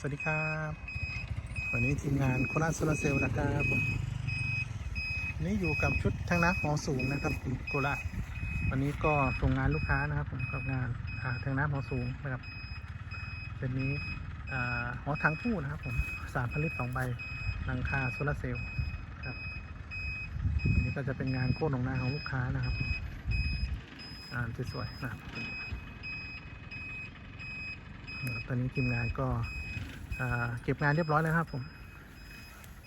สวัสดีครับ วันนี้ทีมงานโคราชโซลาเซลล์นะครับผมนนี้อยู่กับชุดทางน้ำหอสูงนะครับโคราชวันนี้ก็ส่งงานลูกค้านะครับผมกับงานาทางน้ำหอสูงนะครับเป็นนี้หอทางคู่นะครับผมสามผลิตสองใบหลังคาโซลาเซลล์ครับวันนี้ก็จะเป็นงานโค่นของนาของลูกค้านะครับงานสวยๆนะครับตอนนี้ทีมงานก็ เก็บงานเรียบร้อยแล้วครับผม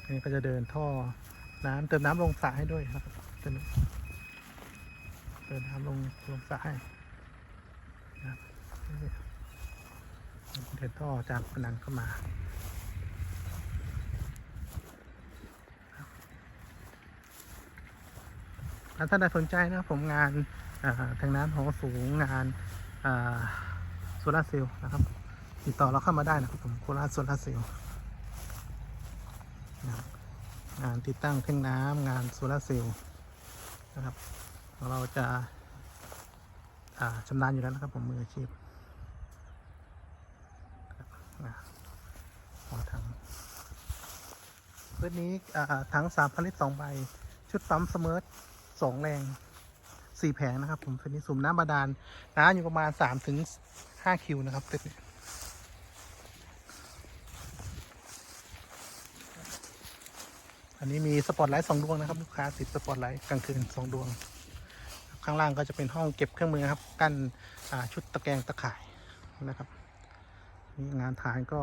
อันนี้ก็จะเดินท่อน้ำเติมน้ำลงสระให้ด้วยครับเติมเติมน้ำลงลงสระให้นะครับเดินท่อจากผนังเข้ามาถ้าท่านใดสนใจนะครับผมงานทางน้ำหอสูงงานโซลาร์เซลล์นะครับ ติดต่อเราเข้ามาได้นะครับผมโคราชโซลาร์เซลล์งานติดตั้งแท่งน้ำงานโซลาร์เซลล์นะครับ เราจะชำนาญอยู่แล้วนะครับผมมืออาชีพครับอ่าหัวถังพื่อนี้ถังสามพันลิตรสองใบ ชุดปั๊มเสมอสองแรงสี่แผงนะครับผมพื่อนี้สุ่มน้ำบาดาลน้ำอยู่ประมาณสามถึงห้าคิวนะครับเตนี้ อันนี้มีสปอตไลท์สองดวงนะครับ ลูกค้าติดสปอตไลท์กลางคืนสองดวง ข้างล่างก็จะเป็นห้องเก็บเครื่องมือครับ กั้นชุดตะแกรงตะข่ายนะครับนี่งานฐานก็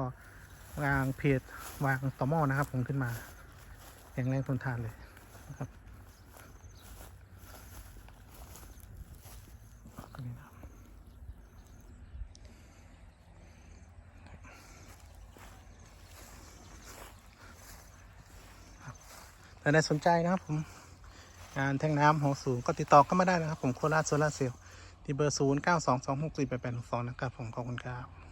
วางเพจวางต่อหม้อนะครับ ผมขึ้นมาแข็งแรงทนทานเลยนะครับนี่นะครับ ถ้าใดสนใจนะครับผมงานแท่งน้ำหอสูงก็ติดต่อเข้ามาได้นะครับผมโคราชโซลาร์เซลล์ที่เบอร์ 0 9 2 2 6 4 8 8 6 2 นะครับผมขอบคุณครับ